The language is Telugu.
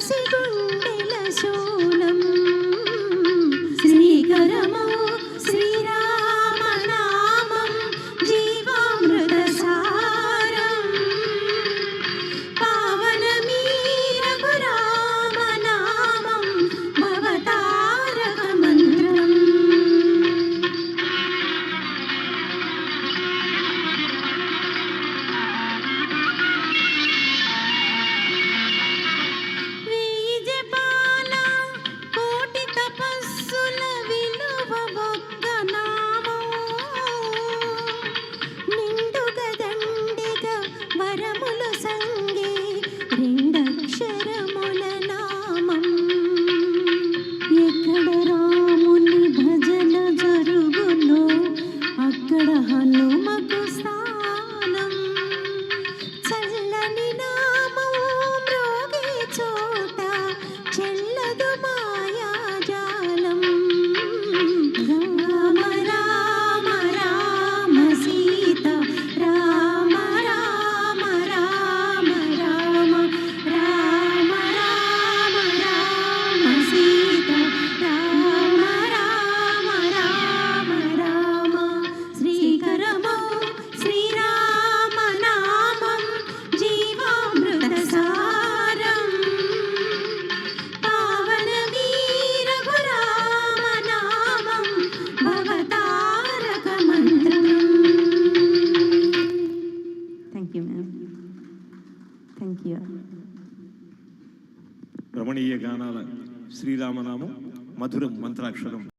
singing. మకు స్థానం రమణీయ గానాల శ్రీరామనామం మధురం మంత్రాక్షరం.